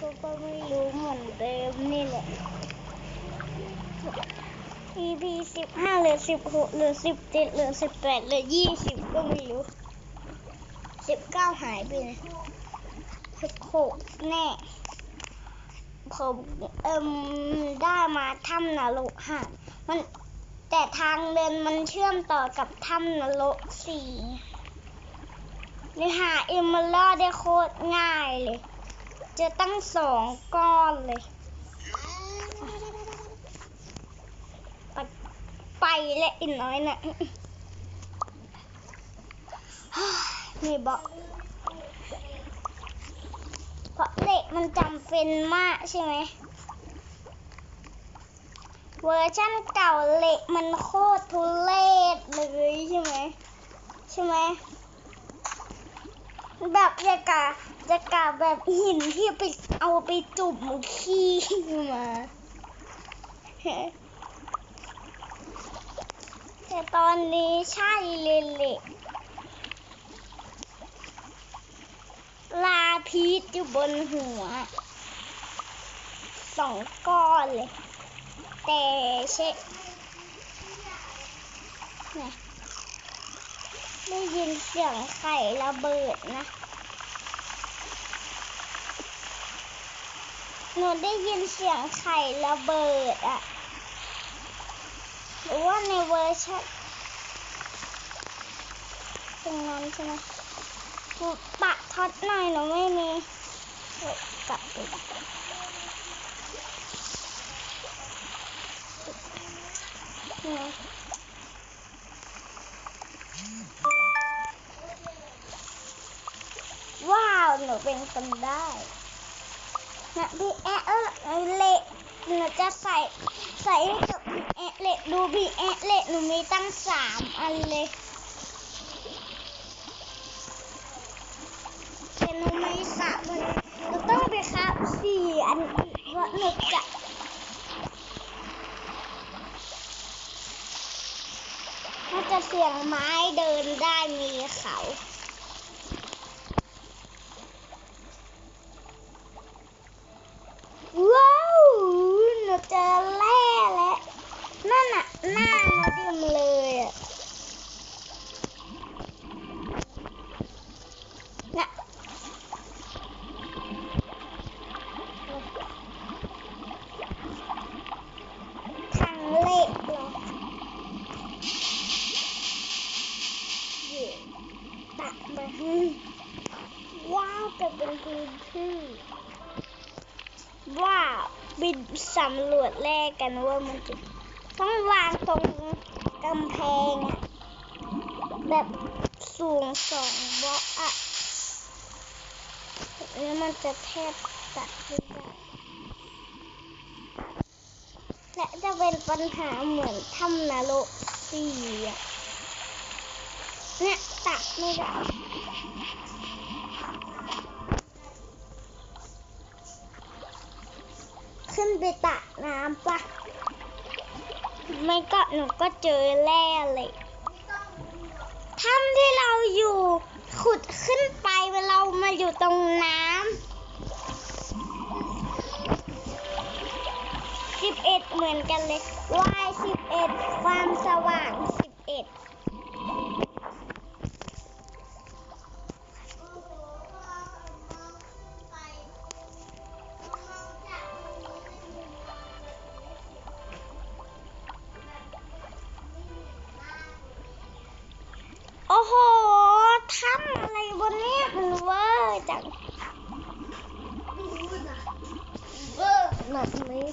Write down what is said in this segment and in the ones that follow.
ก็ก็ไม่รู้เหมือนเดิมนี่แหละ EP สิบห้าหรือสิบหกหรือสิบเจ็ดหรือสิบแปดหรือยี่สิบก็ไม่รู้สิบเก้าหายไปเลยสิบหกแน่ผมเอิมได้มาถ้ำนรกห้ามันแต่ทางเดินมันเชื่อมต่อกับถ้ำนรกสี่นี่หาเอมเมอรัลได้โคตรง่ายเลย จอตั้งสองก้อนเลย ไปไปและอีกน้อยนะนี่บอกเพราะเหล็กมันจำเป็นมากใช่ไหม เวอร์ชั่นเก่าเหล็กมันโคตรทุเรศเลยใช่ไหม ใช่ไหม แบบจะกะจะกะแบบหินที่ไปเอาไปจุ่มขี้มาแต่ตอนนี้ใช่เลยเหล็กลาพีชอยู่บนหัวสองก้อนเลย แต่เช็คเนี่ย ได้ยินเสียงไข่ระเบิดนะหนูได้ยินเสียงไข่ระเบิดอะหรือว่าในเวอร์ชันตรงนั้นใช่ไหมหนูปะท็อตหน่อยหนูไม่มีกลับไปนี่ไหนูเป็นคนได้นะพี่แอเออเละหนูจะใส่ใส่ให้กับพี่แอเละดูพี่แอเละหนูมีตั้งสามอันเลยแต่หนูไมีสามันหนูต้องไปครับสี่อันอีกเพราะหนูจะน่าจะเสียงไม้เดินได้มีเขา ว้าวหนูเจอแร่แล้ว นั่นน่ะ หน้าหนูดิมเลยอะน่ะทางเล็กเหรอเย่ตักมาให้ว้าวแต่เป็นพื้นที่ ว้าว บินสำรวจแรกกันว่ามันจะต้องวางตรงกำแพงอะแบบสูงสองบล็อกอะแล้วมันจะแทบตัดไม่ได้และจะเป็นปัญหาเหมือนถ้ำนรกสี่อะเนี่ยตัดไม่ได้ ขึ้นไปตักน้ำปะไม่ก็หนูก็เจอแร่เลยถ้ำที่เราอยู่ขุดขึ้นไปเวลาเรามาอยู่ตรงน้ำสิบเอ็ดเหมือนกันเลยวายสิบเอ็ดความสว่าง จังเวอร์แบบนี้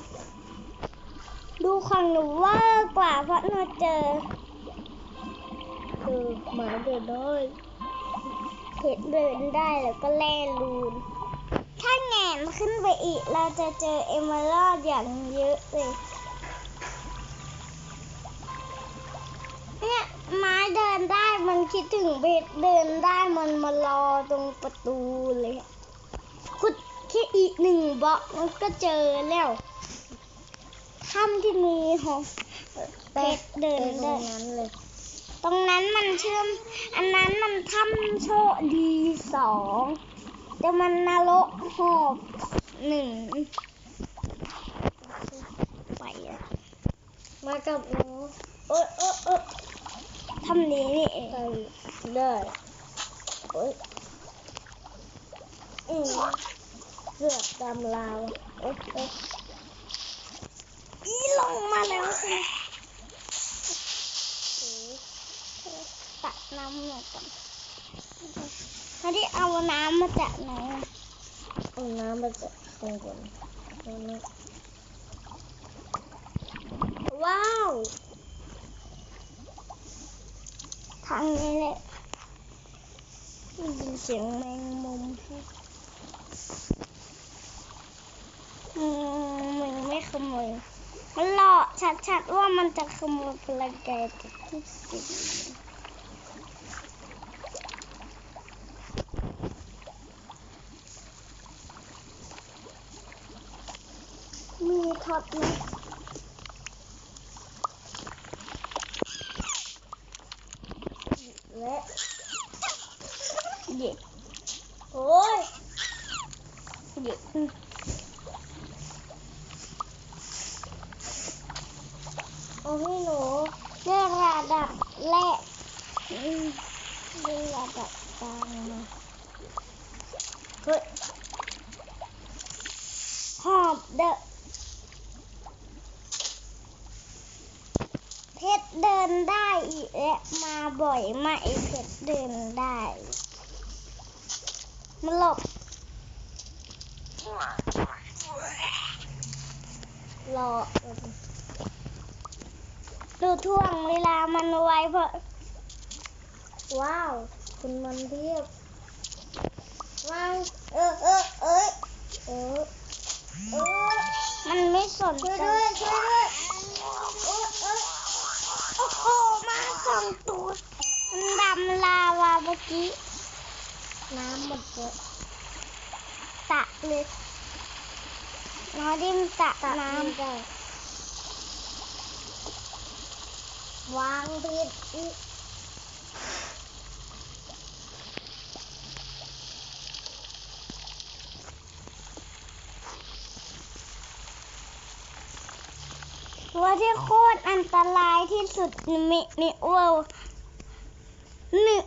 ดูของหนูเวอร์กว่าเพราะหนูเจอคือหมาเดินได้เห็ดเดินได้แล้วก็แล่ลูน ถ้าแงนขึ้นไปอีก เราจะเจอเอมเมอรัลด์อย่างเยอะเลย เนี่ย ไม้เดินได้มันคิดถึงเบ็ดเดินได้มันมารอตรงประตูเลยขุดแค่อีกหนึ่งบล็อกมันก็เจอแล้วถ้ำที่มีหอเพชรเดินได้นั้นเลย ตรงนั้นมันเชื่อม อันนั้นมันถ้ำโชคดีสองแต่มันนรกหอบหนึ่งไปอะมากับหนูโอ๊ยโอ๊ยโอ๊ย ทำนี้นี่เองใส่ได้โอ๊ยอืมเสือกดำลาวโอ๊ยโอ๊ยอีลงมาแล้วใช่ไหมตักน้ำหน่อยก่อนเขาที่เอาน้ำมาจากไหนเอาน้ำมาจากตรงบนตรงนี้ว้าว ทางนี้แหละได้ยินเสียงแมงมุมอืมมันไม่ขโมย มันหลอกชัดๆว่ามันจะขโมยพลังแกจากทุกสิ่งมีท็อปไหม และ เด็กโอ๊ยเด็กเอาให้หนูเรื่องระดับแรกเรื่องระดับกลางมาเฮ้ยหอบเดอะเพชรเดินได้อีกและมาบ่อยมากเพชรเดินได้ มันหลบรอดูท่วงเวลามันไวเพราะว้าว คุณมันเรียบว้าวเออเออเอ้ยเออเออมันไม่สนช่วยใจด้วยช่วยด้วยเออเออโอ้โหมาสองตัวมันดำลาวาเมื่อกี้ น้ำหมดเลยตะเลยน้อยดิมตะตัดน้ำได้วางผิดอีกำตัวที่โคตรอันตรายที่สุดมินิเวลนี่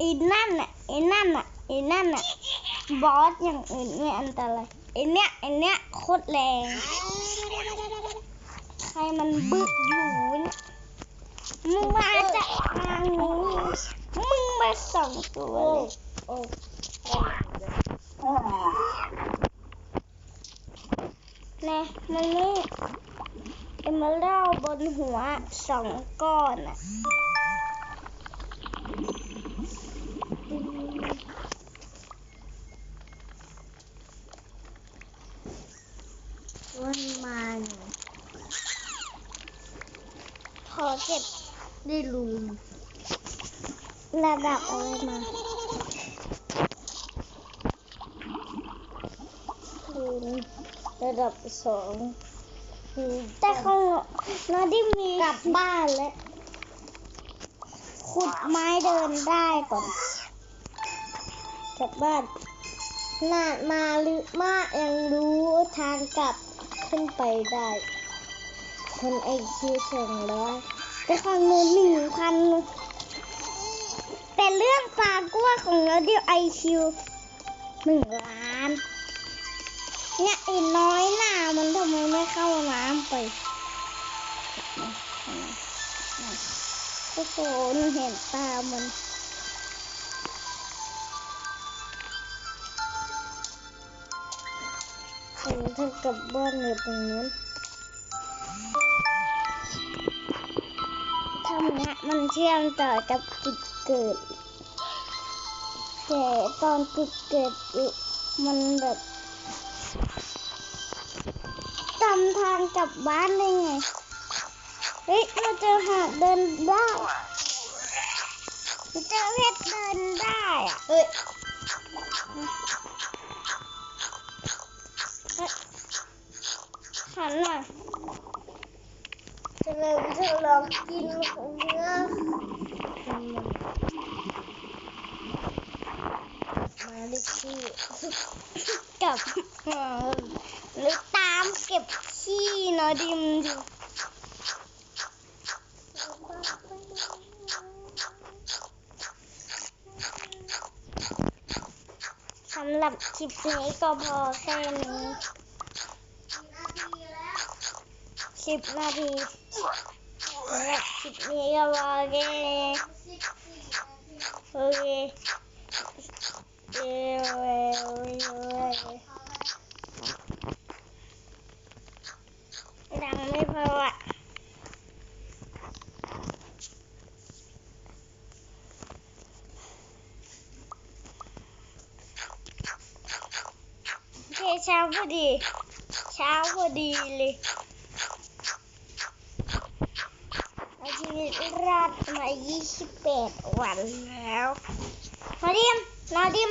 อีนั่นน่ะไอีนั่นน่ะไอีนั่นน่ะบอสอย่างอื่นไม่อันตรายไอ้เนี้ยไอ้เนี้ยโคตรแรงใครมันบึกอยู่เนี่ยมึงมาจากทางนี้มึงมาสองตัวเลยนะมันนี่เอมเมอรัลบนหัวสองก้อนอะ วันมาอยู่ขอเก็บได้รูมระดับเอาไว้มาคูณระดับสองคือแต่ของเราที่มีกลับบ้านแล้วขุดไม้เดินได้ก่อน กลับบ้านนาดมาหรือมายังรู้ทางกลับขึ้นไปได้ คนไอคิวส่งร้อยแต่ของหนูหนึ่งพันแต่เรื่องปลากลัวของเราเดียวไอคิวหนึ่งล้าน เนี่ยไอ้น้อยหน้ามันทำไมไม่เข้าน้ำไปโอ้โหหนูเห็นตามัน เห็นเธอกลับบ้านอยู่ตรงนู้นทำนี้มันเชื่อมต่อกับจุดเกิด แต่ตอนจุดเกิดอีกมันแบบจำทางกลับบ้านได้ไง เฮ้ยเราเจอหาเดินได้เราจอเพชรเดินได้อะเฮ้ย หันหน่อยเลิมฉลองกินของเนื้อมาเลขที่กับเอ่อหรือตามเก็บขี้เนาะดิมดูสำหรับคลิปนี้ก็พอแค่นี้ สิบนาทีสำหรับคลิปนี้ก็พอแค่นี้โอเคเย้เว้ยเว้ยเว้ยดังไม่พออะโอเคเช้าพอดี เช้าพอดีเลยเอาชีวิต รอดมา 28 วันแล้วนาดิมนาดิม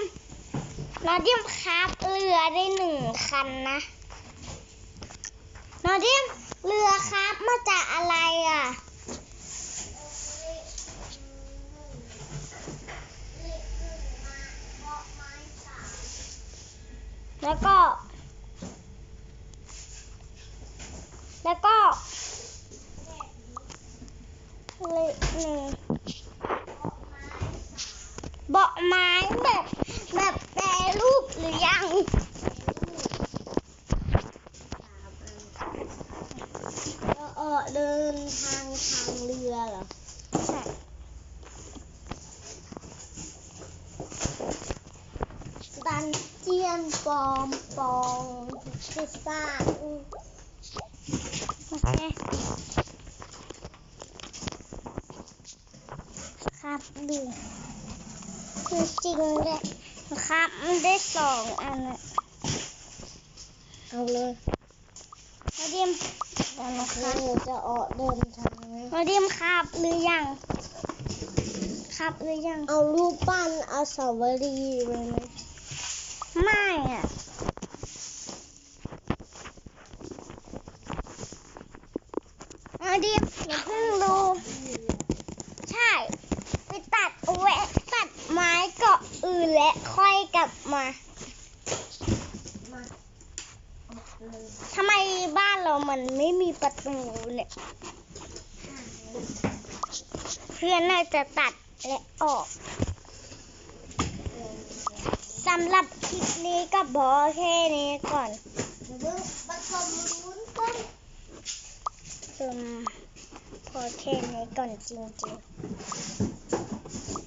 นาดิมครับเรือได้หนึ่งคันนะนาดิมเรือครับมาจากอะไรอะแล้วก็ แล้วก็ เลขหนึ่งเบาะไม้แบบแบบแปรรูปหรือยังก็ออกเดินทางทางเรือเหรอใช่ดันเจียนปอมปองพิซซ่าโอเค ครับดูคือจริงเลยครับมันได้สองอันอะเอาเลยมาดิมเดี๋ยวนะคเอรับอจะออกเดินทางไหมมาดิมครับหรือยัง ครับหรือยัง เอารูปปั้นเอาสาวรีย์ไปไหมไม่อะ มาดิมอย่าเพิ่งดู ใช่ ไปตัดแวะตัดไม้เกาะอื่นและค่อยกลับมา มาออกเลย ทำไมบ้านเรามัน ไม่มีประตูเนี่ยเพื่อนน่าจะตัดและออกสำหรับคลิปนี้ก็บอแค่นี้ก่อนเดี๋ยวเพิ่งผสมรุ้นต้นอืมพอแค่นี้ก่อนจริงๆ